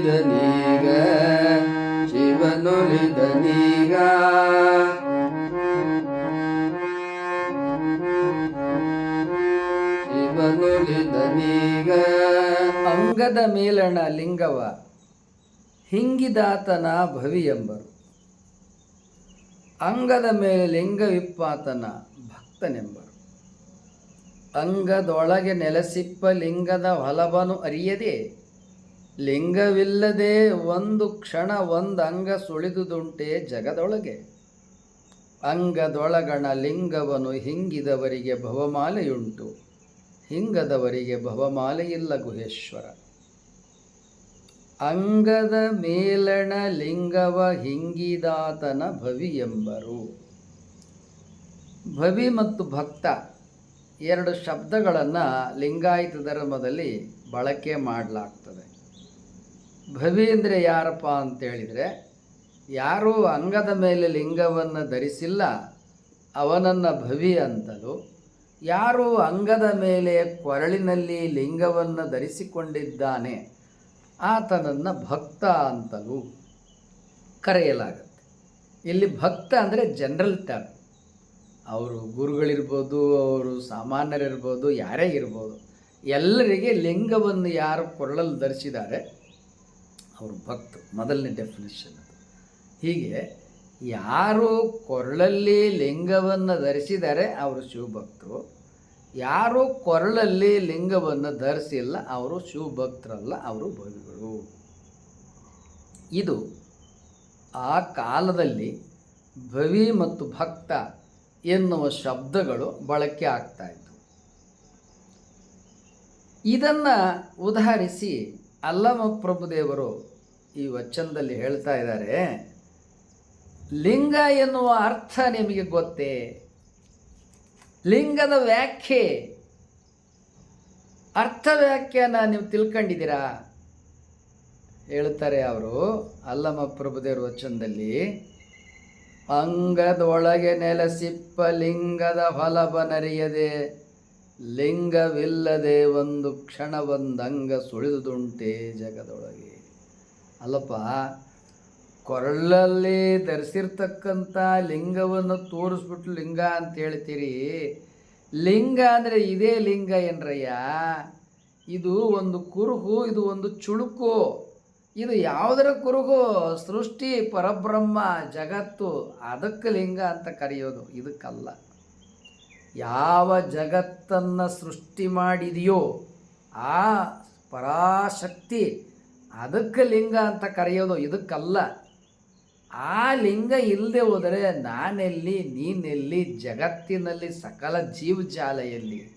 ಶಿವನುಲಿದನೀಗ ಶಿವನುಲಿದನೀಗ ಶಿವನುಲಿದನೀಗ ಅಂಗದ ಮೇಲಣ ಲಿಂಗವ, ಹಿಂಗಿದಾತನ ಭವಿ ಎಂಬರು ಅಂಗದ ಮೇಲೆ ಲಿಂಗವಿಪ್ಪಾತನ ಭಕ್ತನೆಂಬರು. ಅಂಗದೊಳಗೆ ನೆಲೆಸಿಪ್ಪ ಲಿಂಗದ ಹೊಲಬನು ಅರಿಯದೆ? ಲಿಂಗವಿಲ್ಲದೆ ಒಂದು ಕ್ಷಣ ಒಂದು ಅಂಗ ಸುಳಿದುದುಂಟೆ ಜಗದೊಳಗೆ. ಅಂಗದೊಳಗಣ ಲಿಂಗವನು ಹಿಂಗಿದವರಿಗೆ ಭವಮಾಲೆಯುಂಟು. ಹಿಂಗದವರಿಗೆ ಭವಮಾಲೆಯಿಲ್ಲ ಗುಹೇಶ್ವರ. ಅಂಗದ ಮೇಲಣ ಲಿಂಗವ ಹಿಂಗಿದಾತನ ಭವಿ ಎಂಬರು ಭವಿ ಮತ್ತು ಭಕ್ತ ಎರಡು ಶಬ್ದಗಳನ್ನು ಲಿಂಗಾಯತ ಧರ್ಮದಲ್ಲಿ ಬಳಕೆ ಮಾಡಲಾಗ್ತದೆ. ಭವಿ ಅಂದರೆ ಯಾರಪ್ಪ ಅಂತೇಳಿದರೆ, ಯಾರೂ ಅಂಗದ ಮೇಲೆ ಲಿಂಗವನ್ನು ಧರಿಸಿಲ್ಲ, ಅವನನ್ನು ಭವಿ ಅಂತಲೂ, ಯಾರು ಅಂಗದ ಮೇಲೆ ಕೊರಳಿನಲ್ಲಿ ಲಿಂಗವನ್ನು ಧರಿಸಿಕೊಂಡಿದ್ದಾನೆ, ಆತನನ್ನು ಭಕ್ತ ಅಂತಲೂ ಕರೆಯಲಾಗುತ್ತೆ. ಇಲ್ಲಿ ಭಕ್ತ ಅಂದರೆ ಜನರಲ್ ಟರ್ಮ್. ಅವರು ಗುರುಗಳಿರ್ಬೋದು, ಅವರು ಸಾಮಾನ್ಯರಿರ್ಬೋದು, ಯಾರೇ ಇರ್ಬೋದು, ಎಲ್ಲರಿಗೆ ಲಿಂಗವನ್ನು ಯಾರು ಕೊರಳಲ್ಲಿ ಧರಿಸಿದ್ದಾರೆ ಅವರು ಭಕ್ತರು ಮೊದಲನೇ ಡೆಫಿನಿಷನ್ ಹೀಗೆ ಯಾರು ಕೊರಳಲ್ಲಿ ಲಿಂಗವನ್ನು ಧರಿಸಿದರೆ ಅವರು ಶಿವಭಕ್ತರು. ಯಾರು ಕೊರಳಲ್ಲಿ ಲಿಂಗವನ್ನು ಧರಿಸಿಲ್ಲ ಅವರು ಶಿವಭಕ್ತರಲ್ಲ, ಅವರು ಭವಿಗಳು ಇದು ಆ ಕಾಲದಲ್ಲಿ ಭವಿ ಮತ್ತು ಭಕ್ತ ಎನ್ನುವ ಶಬ್ದಗಳು ಬಳಕೆ ಆಗ್ತಾ ಇದನ್ನು ಉದಾಹರಿಸಿ ಅಲ್ಲಮ ಪ್ರಭುದೇವರು ಈ ವಚನದಲ್ಲಿ ಹೇಳ್ತಾ ಇದ್ದಾರೆ, ಲಿಂಗ ಎನ್ನುವ ಅರ್ಥ ನಿಮಗೆ ಗೊತ್ತೇ? ಲಿಂಗದ ವ್ಯಾಖ್ಯೆ, ಅರ್ಥ ವ್ಯಾಖ್ಯಾನ ನೀವು ತಿಳ್ಕೊಂಡಿದ್ದೀರಾ? ಹೇಳ್ತಾರೆ ಅವರು, ಅಲ್ಲಮ್ಮ ಪ್ರಭುದೇವ್ರ ವಚನದಲ್ಲಿ, ಅಂಗದೊಳಗೆ ನೆಲೆಸಿಪ್ಪ ಲಿಂಗದ ಫಲವನರಿಯದೆ ಲಿಂಗವಿಲ್ಲದೆ ಒಂದು ಕ್ಷಣ ಒಂದಂಗ ಸುಳಿದುದುಂಟೆ ಜಗದೊಳಗೆ. ಅಲ್ಲಪ್ಪ, ಕೊರಳಲ್ಲಿ ಧರಿಸಿರ್ತಕ್ಕಂಥ ಲಿಂಗವನ್ನು ತೋರಿಸ್ಬಿಟ್ಟು ಲಿಂಗ ಅಂತ ಹೇಳ್ತೀರಿ. ಲಿಂಗ ಅಂದರೆ ಇದೇ ಲಿಂಗ ಏನ್ರಯ್ಯ? ಇದು ಒಂದು ಕುರುಹು, ಇದು ಒಂದು ಚುಳುಕು ಇದು ಯಾವುದರ ಕುರುಹು? ಸೃಷ್ಟಿ, ಪರಬ್ರಹ್ಮ, ಜಗತ್ತು. ಅದಕ್ಕೆ ಲಿಂಗ ಅಂತ ಕರೆಯೋದು. ಇದಕ್ಕಲ್ಲ. ಯಾವ ಜಗತ್ತನ್ನು ಸೃಷ್ಟಿ ಮಾಡಿದೆಯೋ ಆ ಪರಾಶಕ್ತಿ ಅದಕ್ಕೆ ಲಿಂಗ ಅಂತ ಕರೆಯೋದು ಇದಕ್ಕಲ್ಲ. ಆ ಲಿಂಗ ಇಲ್ಲದೆ ಹೋದರೆ ನಾನೆಲ್ಲಿ, ನೀನೆಲ್ಲಿ, ಜಗತ್ತಿನಲ್ಲಿ ಸಕಲ ಜೀವಜಾಲ ಎಲ್ಲಿ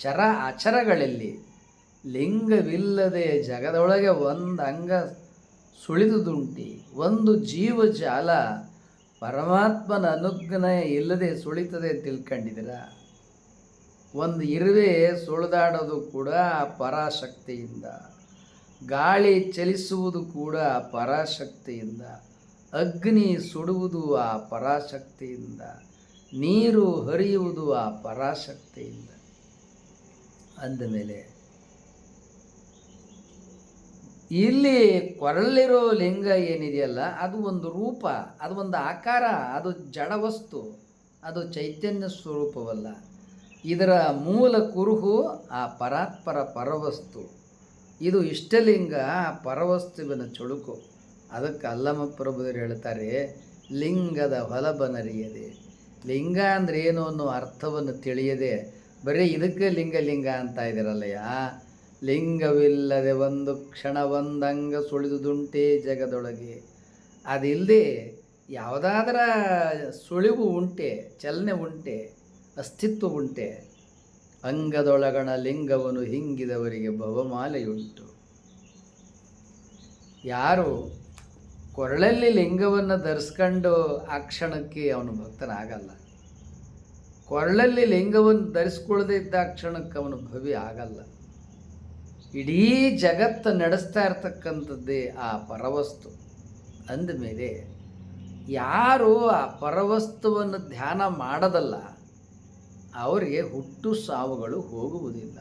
ಚರ ಅಚರಗಳಲ್ಲಿ ಲಿಂಗವಿಲ್ಲದೆ ಜಗದೊಳಗೆ ಒಂದು ಅಂಗ ಸುಳಿದುದುಂಟಿ, ಒಂದು ಜೀವಜಾಲ ಪರಮಾತ್ಮನ ಅನುಜ್ಞೆ ಇಲ್ಲದೆ ಸುಳಿತದೆ ತಿಳ್ಕೊಂಡಿದ್ದೀರ? ಒಂದು ಇರುವೆ ಸುಳಿದಾಡೋದು ಕೂಡ ಪರಾಶಕ್ತಿಯಿಂದ. ಗಾಳಿ ಚಲಿಸುವುದು ಕೂಡ ಪರಾಶಕ್ತಿಯಿಂದ, ಅಗ್ನಿ ಸುಡುವುದು ಆ ಪರಾಶಕ್ತಿಯಿಂದ, ನೀರು ಹರಿಯುವುದು ಆ ಪರಾಶಕ್ತಿಯಿಂದ. ಅಂದಮೇಲೆ ಇಲ್ಲಿ ಕೊರಳಿರೋ ಲಿಂಗ ಏನಿದೆಯಲ್ಲ, ಅದು ಒಂದು ರೂಪ, ಅದು ಒಂದು ಆಕಾರ, ಅದು ಜಡವಸ್ತು, ಅದು ಚೈತನ್ಯ ಸ್ವರೂಪವಲ್ಲ. ಇದರ ಮೂಲ ಕುರುಹು ಆ ಪರಾತ್ಪರ ಪರವಸ್ತು. ಇದು ಇಷ್ಟಲಿಂಗ ಪರವಸ್ತುವಿನ ಚುಳುಕು. ಅದಕ್ಕೆ ಅಲ್ಲಮ ಪ್ರಭುದರು ಹೇಳ್ತಾರೆ, ಲಿಂಗದ ಹೊಲಬನರಿಯದೆ ಲಿಂಗ ಅಂದ್ರೆ ಏನು ಅನ್ನೋ ಅರ್ಥವನ್ನು ತಿಳಿಯದೆ. ಬರೀ ಇದಕ್ಕೆ ಲಿಂಗ ಲಿಂಗ ಅಂತ ಇದ್ದೀರಲ್ಲಯ್ಯ ಲಿಂಗವಿಲ್ಲದೆ ಒಂದು ಕ್ಷಣ ಒಂದಂಗ ಸುಳಿದುದುಂಟೆ ಜಗದೊಳಗೆ. ಅದಿಲ್ಲದೆ ಯಾವುದಾದ್ರ ಸುಳಿವು ಉಂಟೆ, ಚಲನೆ ಉಂಟೆ, ಅಸ್ತಿತ್ವ ಉಂಟೆ. ಅಂಗದೊಳಗಣ ಲಿಂಗವನ್ನು ಹಿಂಗಿದವರಿಗೆ ಭವಮಾಲೆಯುಂಟು. ಯಾರು ಕೊರಳಲ್ಲಿ ಲಿಂಗವನ್ನು ಧರಿಸ್ಕೊಂಡು ಆ ಕ್ಷಣಕ್ಕೆ ಅವನು ಭಕ್ತನಾಗಲ್ಲ. ಕೊರಳಲ್ಲಿ ಲಿಂಗವನ್ನು ಧರಿಸ್ಕೊಳ್ಳದೆ ಇದ್ದ ಆ ಕ್ಷಣಕ್ಕೆ ಅವನು ಭವಿ ಆಗಲ್ಲ. ಇಡೀ ಜಗತ್ತು ನಡೆಸ್ತಾ ಇರ್ತಕ್ಕಂಥದ್ದೇ ಆ ಪರವಸ್ತು. ಅಂದಮೇಲೆ ಯಾರು ಆ ಪರವಸ್ತುವನ್ನು ಧ್ಯಾನ ಮಾಡದಲ್ಲ ಅವರಿಗೆ ಹುಟ್ಟು ಸಾವುಗಳು ಹೋಗುವುದಿಲ್ಲ.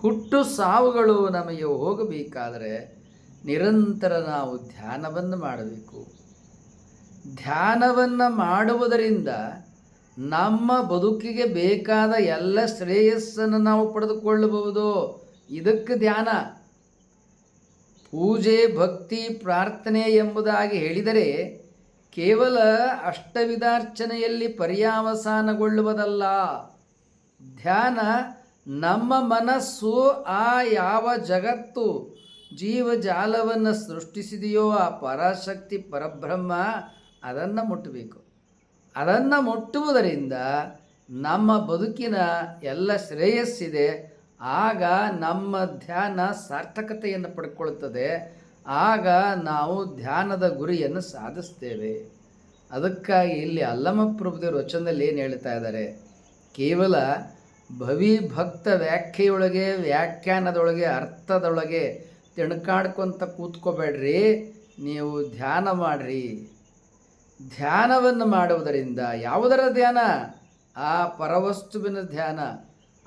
ಹುಟ್ಟು ಸಾವುಗಳು ನಮಗೆ ಹೋಗಬೇಕಾದರೆ ನಿರಂತರ ನಾವು ಧ್ಯಾನವನ್ನು ಮಾಡಬೇಕು. ಧ್ಯಾನವನ್ನು ಮಾಡುವುದರಿಂದ ನಮ್ಮ ಬದುಕಿಗೆ ಬೇಕಾದ ಎಲ್ಲ ಶ್ರೇಯಸ್ಸನ್ನು ನಾವು ಪಡೆದುಕೊಳ್ಳಬಹುದು. ಇದಕ್ಕೆ ಧ್ಯಾನ. ಪೂಜೆ, ಭಕ್ತಿ, ಪ್ರಾರ್ಥನೆ ಎಂಬುದಾಗಿ ಹೇಳಿದರೆ ಕೇವಲ ಅಷ್ಟವಿಧಾರ್ಚನೆಯಲ್ಲಿ ಪರ್ಯಾವಸಾನಗೊಳ್ಳುವುದಲ್ಲ. ಧ್ಯಾನ ನಮ್ಮ ಮನಸ್ಸು ಆ ಯಾವ ಜಗತ್ತು ಜೀವಜಾಲವನ್ನು ಸೃಷ್ಟಿಸಿದೆಯೋ ಆ ಪರಾಶಕ್ತಿ ಪರಬ್ರಹ್ಮ ಅದನ್ನು ಮುಟ್ಟಬೇಕು. ಅದನ್ನು ಮುಟ್ಟುವುದರಿಂದ ನಮ್ಮ ಬದುಕಿನ ಎಲ್ಲ ಶ್ರೇಯಸ್ಸಿದೆ. ಆಗ ನಮ್ಮ ಧ್ಯಾನ ಸಾರ್ಥಕತೆಯನ್ನು ಪಡ್ಕೊಳ್ತದೆ. ಆಗ ನಾವು ಧ್ಯಾನದ ಗುರಿಯನ್ನು ಸಾಧಿಸ್ತೇವೆ. ಅದಕ್ಕಾಗಿ ಇಲ್ಲಿ ಅಲ್ಲಮ ಪ್ರಭುದೇವರು ವಚನದಲ್ಲಿ ಏನು ಹೇಳ್ತಾ ಇದ್ದಾರೆ? ಕೇವಲ ಭವಿ ಭಕ್ತ ವ್ಯಾಖ್ಯೆಯೊಳಗೆ, ವ್ಯಾಖ್ಯಾನದೊಳಗೆ, ಅರ್ಥದೊಳಗೆ ತಿಣ್ಕಾಡ್ಕೊಂತ ಕೂತ್ಕೋಬೇಡ್ರಿ. ನೀವು ಧ್ಯಾನ ಮಾಡಿರಿ. ಧ್ಯಾನವನ್ನು ಮಾಡುವುದರಿಂದ ಯಾವುದರ ಧ್ಯಾನ? ಆ ಪರವಸ್ತುವಿನ ಧ್ಯಾನ,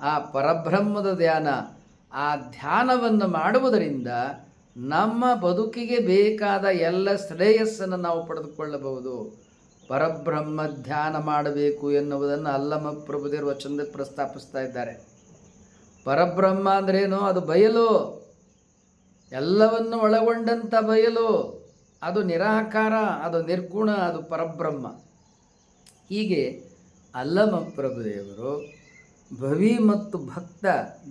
ಆ ಪರಬ್ರಹ್ಮದ ಧ್ಯಾನ. ಆ ಧ್ಯಾನವನ್ನು ಮಾಡುವುದರಿಂದ ನಮ್ಮ ಬದುಕಿಗೆ ಬೇಕಾದ ಎಲ್ಲ ಶ್ರೇಯಸ್ಸನ್ನು ನಾವು ಪಡೆದುಕೊಳ್ಳಬಹುದು. ಪರಬ್ರಹ್ಮ ಧ್ಯಾನ ಮಾಡಬೇಕು ಎನ್ನುವುದನ್ನು ಅಲ್ಲಮ ಪ್ರಭುದೇವರು ವಚನದಲ್ಲಿ ಪ್ರಸ್ತಾಪಿಸ್ತಾ ಇದ್ದಾರೆ. ಪರಬ್ರಹ್ಮ ಅಂದ್ರೇನು? ಅದು ಬಯಲು. ಎಲ್ಲವನ್ನು ಒಳಗೊಂಡಂಥ ಬಯಲು. ಅದು ನಿರಾಕಾರ, ಅದು ನಿರ್ಗುಣ, ಅದು ಪರಬ್ರಹ್ಮ. ಹೀಗೆ ಅಲ್ಲಮ ಪ್ರಭುದೇವರು ಭವಿ ಮತ್ತು ಭಕ್ತ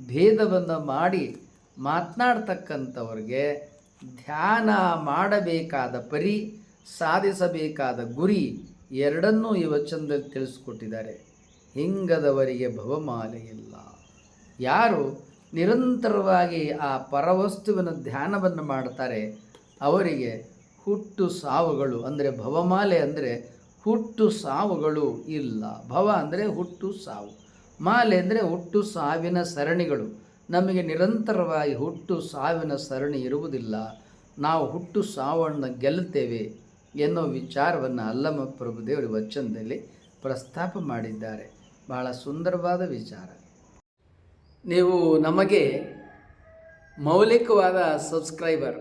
ಭೇದವನ್ನು ಮಾಡಿ ಮಾತನಾಡ್ತಕ್ಕಂಥವ್ರಿಗೆ ಧ್ಯಾನ ಮಾಡಬೇಕಾದ ಪರಿ, ಸಾಧಿಸಬೇಕಾದ ಗುರಿ ಎರಡನ್ನೂ ಈ ವಚನದಲ್ಲಿ ತಿಳಿಸ್ಕೊಟ್ಟಿದ್ದಾರೆ. ಹಿಂಗದವರಿಗೆ ಭವಮಾಲೆ ಇಲ್ಲ. ಯಾರು ನಿರಂತರವಾಗಿ ಆ ಪರವಸ್ತುವಿನ ಧ್ಯಾನವನ್ನು ಮಾಡ್ತಾರೆ, ಅವರಿಗೆ ಹುಟ್ಟು ಸಾವುಗಳು ಅಂದರೆ ಭವಮಾಲೆ ಅಂದರೆ ಹುಟ್ಟು ಸಾವುಗಳು ಇಲ್ಲ. ಭವ ಅಂದರೆ ಹುಟ್ಟು ಸಾವು. ಮಾಲೆ ಅಂದರೆ ಹುಟ್ಟು ಸಾವಿನ ಸರಣಿಗಳು. ನಮಗೆ ನಿರಂತರವಾಗಿ ಹುಟ್ಟು ಸಾವಿನ ಸರಣಿ ಇರುವುದಿಲ್ಲ. ನಾವು ಹುಟ್ಟು ಸಾವನ್ನು ಗೆಲ್ಲುತ್ತೇವೆ ಎನ್ನುವ ವಿಚಾರವನ್ನು ಅಲ್ಲಮ ಪ್ರಭುದೇವರು ವಚನದಲ್ಲಿ ಪ್ರಸ್ತಾಪ ಮಾಡಿದ್ದಾರೆ. ಬಹಳ ಸುಂದರವಾದ ವಿಚಾರ. ನೀವು ನಮಗೆ ಮೌಲಿಕವಾದ ಸಬ್ಸ್ಕ್ರೈಬರ್,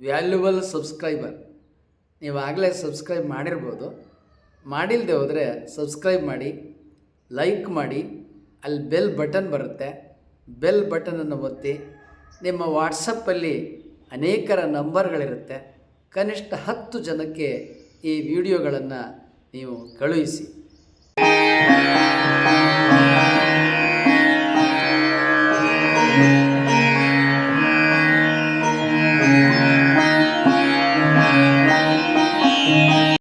ವ್ಯಾಲ್ಯುಬಲ್ ಸಬ್ಸ್ಕ್ರೈಬರ್ ನೀವು ಆಗಲೇ ಸಬ್ಸ್ಕ್ರೈಬ್ ಮಾಡಿರ್ಬೋದು. ಮಾಡಿಲ್ಲದೆ ಹೋದರೆ ಸಬ್ಸ್ಕ್ರೈಬ್ ಮಾಡಿ, ಲೈಕ್ ಮಾಡಿ, ಅಲ್ಲಿ ಬೆಲ್ ಬಟನ್ ಬರುತ್ತೆ. ಬೆಲ್ ಬಟನನ್ನು ಒತ್ತಿ ನಿಮ್ಮ ವಾಟ್ಸಪ್ಪಲ್ಲಿ ಅನೇಕರ ನಂಬರ್ಗಳಿರುತ್ತೆ. ಕನಿಷ್ಠ ಹತ್ತು ಜನಕ್ಕೆ ಈ ವಿಡಿಯೋಗಳನ್ನು ನೀವು ಕಳುಹಿಸಿ.